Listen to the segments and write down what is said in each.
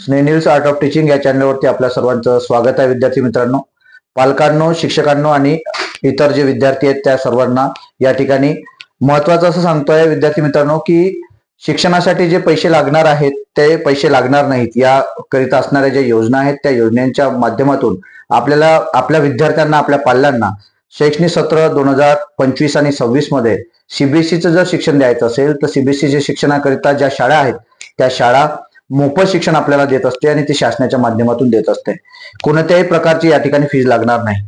स्नेनिल्स art of teaching या चॅनलवरती आपल्या सर्वांचं स्वागत आहे विद्यार्थी मित्रांनो. पालकांनो शिक्षकांनो आणि इतर जे विद्यार्थी आहेत त्या सर्वांना या ठिकाणी महत्वाचं असं सांगतोय विद्यार्थी मित्रांनो की शिक्षणासाठी जे पैसे लागणार आहेत ते पैसे लागणार नाहीत. याकरिता असणाऱ्या ज्या योजना आहेत त्या योजनांच्या माध्यमातून आपल्याला आपल्या विद्यार्थ्यांना आपल्या पाल्यांना शैक्षणिक सत्र दोन हजार पंचवीस आणि सव्वीसमध्ये सीबीएसईचं जर शिक्षण द्यायचं असेल तर सीबीएसईच्या शिक्षणाकरिता ज्या शाळा आहेत त्या शाळा मोफत शिक्षण आपल्याला देत असते आणि ते शासनाच्या माध्यमातून देत असते. कोणत्याही प्रकारची या ठिकाणी फीज लागणार नाही.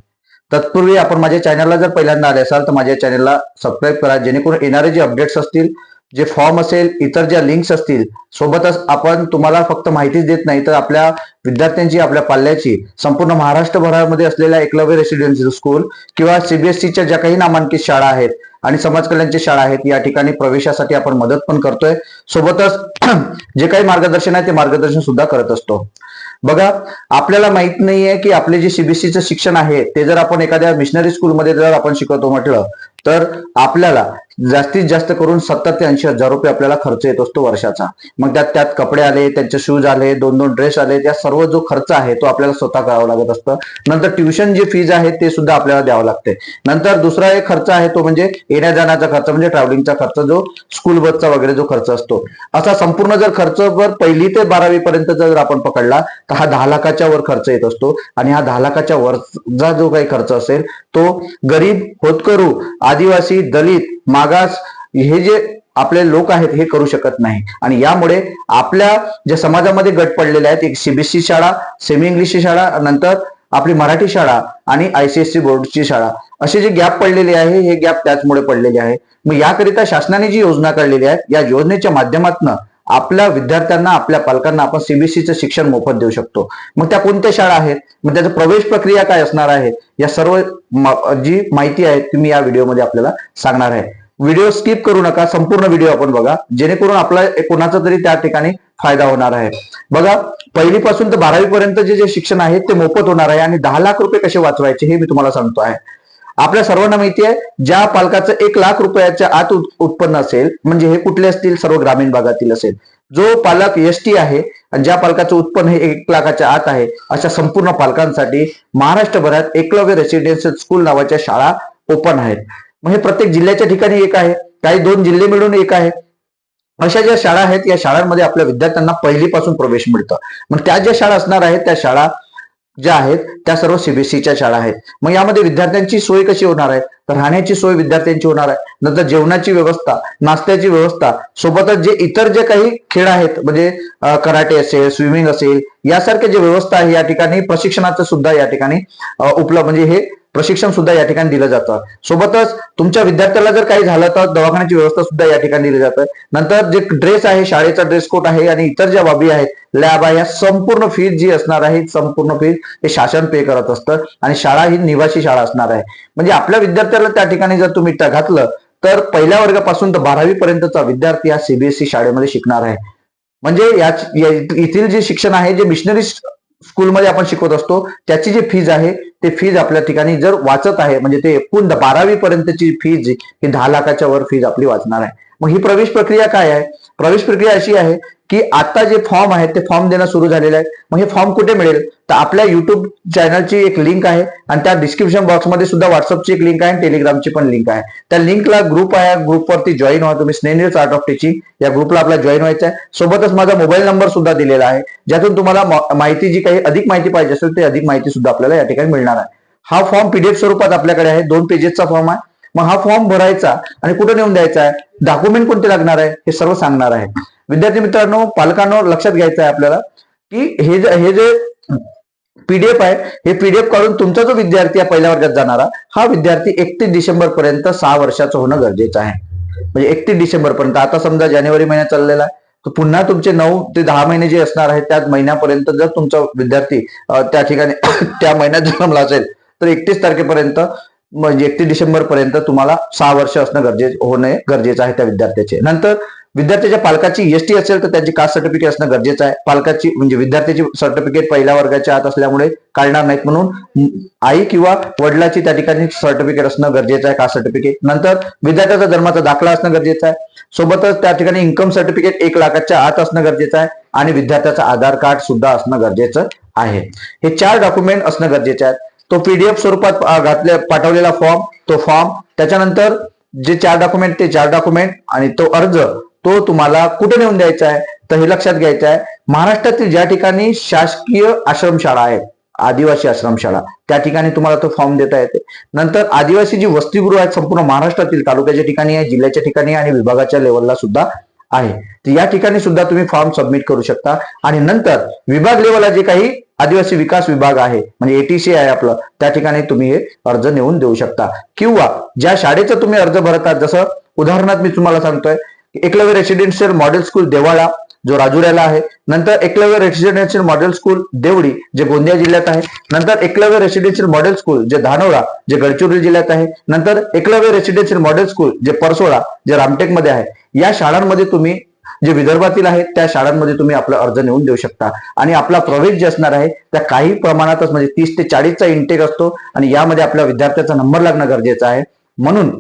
तत्पूर्वी आपण माझ्या चॅनलला जर पहिल्यांदा आले असाल तर माझ्या चॅनलला सबस्क्राईब करा. जेणेकरून येणारे जे अपडेट्स असतील जे फॉर्म असेल इतर ज्या लिंक्स असतील सोबतच आपण तुम्हाला फक्त माहितीच देत नाही तर आपल्या विद्यार्थ्यांची आपल्या पाल्याची संपूर्ण महाराष्ट्रभरामध्ये असलेल्या एकलव्य रेसिडेन्शियल स्कूल किंवा सीबीएसईच्या ज्या काही नामांकित शाळा आहेत आणि समाज कल्याणची शाळा आहेत या ठिकाणी प्रवेशासाठी आपण मदत पण करतोय. सोबतच जे काही मार्गदर्शन आहे ते मार्गदर्शन सुद्धा करत असतो. बघा आपल्याला माहीत नाहीये की आपले जे सीबीएसईचं शिक्षण आहे ते जर आपण एखाद्या मिशनरी स्कूलमध्ये जर आपण शिकवतो म्हटलं तर आपल्याला जास्तीत जास्त करून सत्तर ते ऐंशी हजार रुपये आपल्याला खर्च येत असतो वर्षाचा. मग त्यात त्यात कपडे आले त्यांचे शूज आले दोन दोन ड्रेस आले त्या सर्व जो खर्च आहे तो आपल्याला स्वतः करावा लागत असतं. नंतर ट्युशन जी फीज आहे ते सुद्धा आपल्याला द्यावं लागते. नंतर दुसरा एक खर्च आहे तो म्हणजे येण्या जाण्याचा खर्च म्हणजे ट्रॅव्हलिंगचा खर्च जो स्कूल बसचा वगैरे जो खर्च असतो. असा संपूर्ण जर खर्च जर पहिली ते बारावी पर्यंत जर आपण पकडला तर हा दहा लाखाच्या वर खर्च येत असतो. आणि हा दहा लाखाच्या वरचा जो काही खर्च असेल तो गरीब होतकरू आदिवासी दलित मागास हे जे आपले लोक आहेत हे करू शकत नाही. आणि यामुळे आपल्या ज्या समाजामध्ये गट पडलेले आहेत एक सीबीएसई शाळा सेमी इंग्लिशची शाळा नंतर आपली मराठी शाळा आणि आयसीएससी बोर्डची शाळा. असे जे गॅप पडलेले आहे हे गॅप त्याचमुळे पडलेले आहे. मग याकरिता शासनाने जी योजना काढलेली आहे या योजनेच्या माध्यमातून आपल्या विद्यार्थ्यांना आपल्या पालकांना आपण सीबीएसईचं शिक्षण मोफत देऊ शकतो. मग त्या कोणत्या शाळा आहेत? मग त्याचं प्रवेश प्रक्रिया काय असणार आहे? या सर्व जी माहिती आहे ती मी या व्हिडिओमध्ये आपल्याला सांगणार आहे. व्हिडिओ स्किप करू नका संपूर्ण व्हिडिओ आपण बघा. जेणेकरून आपला कोणाचा तरी त्या ठिकाणी फायदा होणार आहे. बघा पहिलीपासून तर बारावी पर्यंत जे जे शिक्षण आहे ते मोफत होणार आहे आणि दहा लाख रुपये कसे वाचवायचे हे मी तुम्हाला सांगतो आहे. आपल्या सर्वांना माहिती आहे ज्या पालकाचं एक लाख रुपयाच्या आत उत्पन्न असेल म्हणजे हे कुठले असतील? सर्व ग्रामीण भागातील असेल. जो पालक एसटी आहे आणि ज्या पालकाचं उत्पन्न हे एक लाखाच्या आत आहे अशा संपूर्ण पालकांसाठी महाराष्ट्रभरात एकलव्य रेसिडेन्शियल स्कूल नावाच्या शाळा ओपन आहेत. मग हे प्रत्येक जिल्ह्याच्या ठिकाणी एक आहे काही दोन जिल्हे मिळून एक आहे. अशा ज्या शाळा आहेत या शाळांमध्ये आपल्या विद्यार्थ्यांना पहिलीपासून प्रवेश मिळतं. मग त्या ज्या शाळा असणार आहेत त्या शाळा ज्या आहेत त्या सर्व सीबीएसईच्या शाळा आहेत. मग यामध्ये विद्यार्थ्यांची सोय कशी होणार आहे? तर राहण्याची सोय विद्यार्थ्यांची होणार आहे. नंतर जेवणाची व्यवस्था नाश्त्याची व्यवस्था सोबतच जे इतर जे काही खेळ आहेत म्हणजे कराटे असेल स्विमिंग असेल यासारखे जे व्यवस्था आहे या ठिकाणी प्रशिक्षणाचं सुद्धा या ठिकाणी उपलब्ध म्हणजे हे प्रशिक्षण सुद्धा या ठिकाणी दिलं जातं. सोबतच तुमच्या विद्यार्थ्याला जर काही झालं तर दवाखान्याची व्यवस्था सुद्धा या ठिकाणी दिली जातं. नंतर जे ड्रेस आहे शाळेचा ड्रेस कोड आहे आणि इतर ज्या बाबी आहेत लॅब आहे या संपूर्ण फीज जी असणार आहे संपूर्ण फीज हे शासन पे करत असतं. आणि शाळा ही निवासी शाळा असणार आहे. म्हणजे आपल्या विद्यार्थ्याला त्या ठिकाणी जर तुम्ही घातलं तर पहिल्या वर्गापासून तर बारावी पर्यंतचा विद्यार्थी हा सीबीएसई शाळेमध्ये शिकणार आहे. म्हणजे याच या- इथील जे शिक्षण आहे जे मिशनरी स्कूलमध्ये आपण शिकवत असतो त्याची जी फीज आहे ते फीज आपल्या ठिकाणी जर वाचत आहे म्हणजे ते एकूण बारावी पर्यंतची फीज ही दहा लाखाच्या वर फीज आपली वाचणार आहे. मग ही प्रवेश प्रक्रिया काय आहे? प्रवेश प्रक्रिया अशी आहे की आता जे फॉर्म आहेत ते फॉर्म देणं सुरू झालेलं आहे. मग हे फॉर्म कुठे मिळेल? तर आपल्या युट्यूब चॅनलची एक लिंक आहे आणि त्या डिस्क्रिप्शन बॉक्समध्ये सुद्धा व्हॉट्सअपची एक लिंक आहे आणि टेलिग्रामची पण लिंक आहे. त्या लिंकला ग्रुप आहे. ग्रुपवरती जॉईन व्हा. तुम्ही स्नेनियर्स आर्ट ऑफ टीचिंग या ग्रुपला आपला जॉईन व्हायचं आहे. सोबतच माझा मोबाईल नंबर सुद्धा दिलेला आहे. ज्यातून तुम्हाला माहिती जी काही अधिक माहिती पाहिजे असेल ते अधिक माहिती सुद्धा आपल्याला या ठिकाणी मिळणार आहे. हा फॉर्म पीडीएफ स्वरूपात आपल्याकडे आहे. दोन पेजेसचा फॉर्म आहे. मग हा फॉर्म भरायचा आणि कुठे नेऊन द्यायचा आहे? डॉक्युमेंट कोणते लागणार आहे? हे सर्व सांगणार आहे. विद्यार्थी मित्रांनो पालकांनो लक्षात घ्यायचं आहे आपल्याला की हे जे हे जे पीडीएफ आहे हे पीडीएफ काढून तुमचा जो विद्यार्थी आहे पहिल्या वर्गात जाणारा हा विद्यार्थी एकतीस डिसेंबर पर्यंत सहा वर्षाचं होणं गरजेचं आहे. म्हणजे एकतीस डिसेंबर पर्यंत आता समजा जानेवारी महिना चाललेला आहे तर पुन्हा तुमचे नऊ ते दहा महिने जे असणार आहेत त्याच महिन्यापर्यंत जर तुमचा विद्यार्थी त्या ठिकाणी त्या महिन्यात जन्मला असेल तर एकतीस तारखेपर्यंत म्हणजे एकतीस डिसेंबर पर्यंत तुम्हाला सहा वर्ष असणं गरजे होणे गरजेचं आहे त्या विद्यार्थ्याचे. नंतर विद्यार्थ्याच्या पालकाची एसटी असेल तर त्याची कास्ट सर्टिफिकेट असणं गरजेचं आहे. पालकाची म्हणजे विद्यार्थ्याची सर्टिफिकेट पहिल्या वर्गाच्या आत असल्यामुळे काढणार नाहीत म्हणून आई किंवा वडिलाची त्या ठिकाणी सर्टिफिकेट असणं गरजेचं आहे कास्ट सर्टिफिकेट नंतर विद्यार्थ्याचा जन्माचा दाखला असणं गरजेचं आहे. सोबतच त्या ठिकाणी इन्कम सर्टिफिकेट एक लाखाच्या आत असणं गरजेचं आहे आणि विद्यार्थ्याचं आधार कार्ड सुद्धा असणं गरजेचं आहे. हे चार डॉक्युमेंट असणं गरजेचे आहे. तो पीडीएफ स्वरूपात घातले पाठवलेला फॉर्म तो फॉर्म त्याच्यानंतर जे चार डॉक्युमेंट ते चार डॉक्युमेंट आणि तो अर्ज तो तुम्हाला कुठे नेऊन द्यायचा आहे? तर हे लक्षात घ्यायचं आहे. महाराष्ट्रातील ज्या ठिकाणी शासकीय आश्रमशाळा आहेत आदिवासी आश्रमशाळा त्या ठिकाणी तुम्हाला तो फॉर्म देता येते. नंतर आदिवासी जी वसतिगृह आहेत संपूर्ण महाराष्ट्रातील तालुक्याच्या ठिकाणी आहे जिल्ह्याच्या ठिकाणी आहे आणि विभागाच्या लेवलला सुद्धा आहे. तर या ठिकाणी सुद्धा तुम्ही फॉर्म सबमिट करू शकता. आणि नंतर विभाग लेवलला जे काही आदिवासी विकास विभाग आहे म्हणजे एटीसी आहे आपलं त्या ठिकाणी तुम्ही हे अर्ज नेऊन देऊ शकता. किंवा ज्या शाळेचा तुम्ही अर्ज भरतात जसं उदाहरणार्थ मी तुम्हाला सांगतोय Eklavya residential model school Devala जो राजुऱ्याला आहे नंतर Eklavya residential model school Devdi जे गोंदिया जिल्ह्यात आहे नंतर एकलव्य रेसिडेन्शियल मॉडेल स्कूल जे धानोरा जे गडचिरोली जिल्ह्यात आहे नंतर एकलव्य रेसिडेन्शियल मॉडेल स्कूल जे परसोळा जे रामटेकमध्ये आहे या शाळांमध्ये तुम्ही जे विदर्भातील आहेत त्या शाळांमध्ये तुम्ही आपला अर्ज नेऊन देऊ शकता. आणि आपला प्रवेश जे असणार आहे त्या काही प्रमाणातच म्हणजे तीस ते चाळीसचा इंटेक असतो आणि यामध्ये आपल्या विद्यार्थ्याचा नंबर लागणं गरजेचं आहे. म्हणून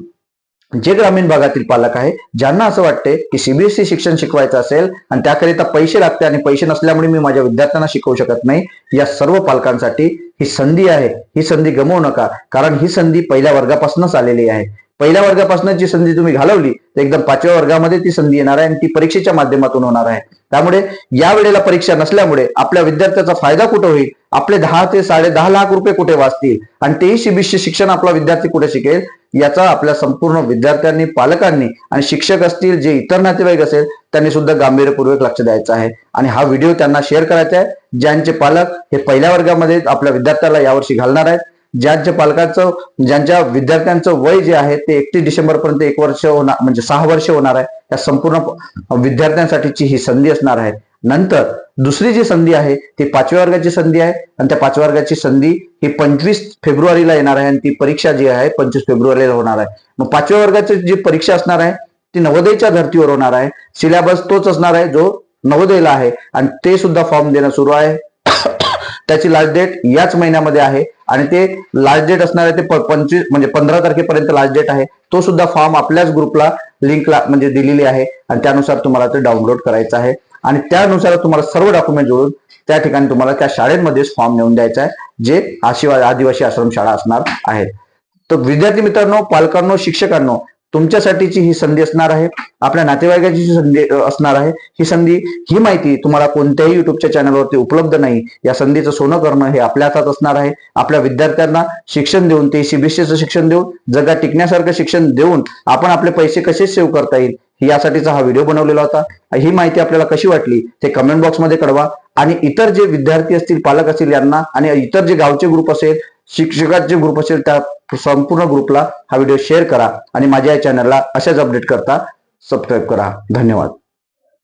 जे ग्रामीण भागातील पालक आहे ज्यांना असं वाटते की सीबीएसई शिक्षण शिकवायचं असेल आणि त्याकरिता पैसे लागते आणि पैसे नसल्यामुळे मी माझ्या विद्यार्थ्यांना शिकवू शकत नाही या सर्व पालकांसाठी ही संधी आहे. ही संधी गमवू नका कारण ही संधी पहिल्या वर्गापासूनच आलेली आहे. पहिल्या वर्गापासून जी संधी तुम्ही घालवली तर एकदम पाचव्या वर्गामध्ये ती संधी येणार आहे आणि ती परीक्षेच्या माध्यमातून होणार आहे. त्यामुळे या वेळेला परीक्षा नसल्यामुळे आपल्या विद्यार्थ्याचा फायदा कुठे होईल? आपले दहा ते साडे दहा लाख रुपये कुठे वाचतील? आणि तेही शिबिष्य शिक्षण आपला विद्यार्थी कुठे शिकेल? याचा आपल्या संपूर्ण विद्यार्थ्यांनी पालकांनी आणि शिक्षक असतील जे इतर नातेवाईक असेल त्यांनी सुद्धा गांभीर्यपूर्वक लक्ष द्यायचं आहे. आणि हा व्हिडिओ त्यांना शेअर करायचा आहे ज्यांचे पालक हे पहिल्या वर्गामध्ये आपल्या विद्यार्थ्याला यावर्षी घालणार आहेत. ज्यांच्या पालकांचं ज्यांच्या विद्यार्थ्यांचं वय जे आहे ते एकतीस डिसेंबर पर्यंत एक वर्ष होणार म्हणजे सहा वर्ष होणार आहे. या संपूर्ण विद्यार्थ्यांसाठीची ही संधी असणार आहे. नंतर दुसरी जी संधी आहे ती पाचव्या वर्गाची संधी आहे. आणि त्या पाचव्या वर्गाची संधी ही पंचवीस फेब्रुवारीला येणार आहे. आणि ती परीक्षा जी आहे पंचवीस फेब्रुवारीला होणार आहे. मग पाचव्या वर्गाची जी परीक्षा असणार आहे ती नवोदयच्या धर्तीवर होणार आहे. सिलेबस तोच असणार आहे जो नवोदयला आहे. आणि ते सुद्धा फॉर्म देणं सुरू आहे. त्याची लास्ट डेट याच महिन्यामध्ये आहे. आणि ते लास्ट डेट असणार आहे ते पंचवीस म्हणजे पंधरा तारखेपर्यंत लास्ट डेट आहे. तो सुद्धा फॉर्म आपल्याच ग्रुपला लिंकला म्हणजे दिलेली आहे. आणि त्यानुसार तुम्हाला ते डाउनलोड करायचं आहे. आणि त्यानुसार तुम्हाला सर्व डॉक्युमेंट जोडून त्या ठिकाणी तुम्हाला त्या शाळेमध्येच फॉर्म नेऊन द्यायचा आहे जे आशिवा आदिवासी आश्रम शाळा असणार आहेत. तर विद्यार्थी मित्रांनो पालकांनो शिक्षकांनो तुमच्यासाठीची ही संधी असणार आहे आपल्या नातेवाईकाची जी संधी असणार आहे. ही संधी ही माहिती तुम्हाला कोणत्याही युट्यूबच्या चॅनलवरती उपलब्ध नाही. या संधीचं सोनं करणं हे आपल्या हातात असणार आहे. आपल्या विद्यार्थ्यांना शिक्षण देऊन ते सीबीएसईचं शिक्षण देऊन जगात टिकण्यासारखं शिक्षण देऊन आपण आपले पैसे कसे सेव्ह करता येईल यासाठीचा हा व्हिडिओ बनवलेला होता. ही माहिती आपल्याला कशी वाटली ते कमेंट बॉक्समध्ये कळवा. आणि इतर जे विद्यार्थी असतील पालक असतील यांना आणि इतर जे गावचे ग्रुप असेल शिक्षकांचे ग्रुप असेल त्या संपूर्ण ग्रुपला हा व्हिडिओ शेअर करा आणि माझ्या या चॅनलला अशाच अपडेट करता सबस्क्राईब करा. धन्यवाद.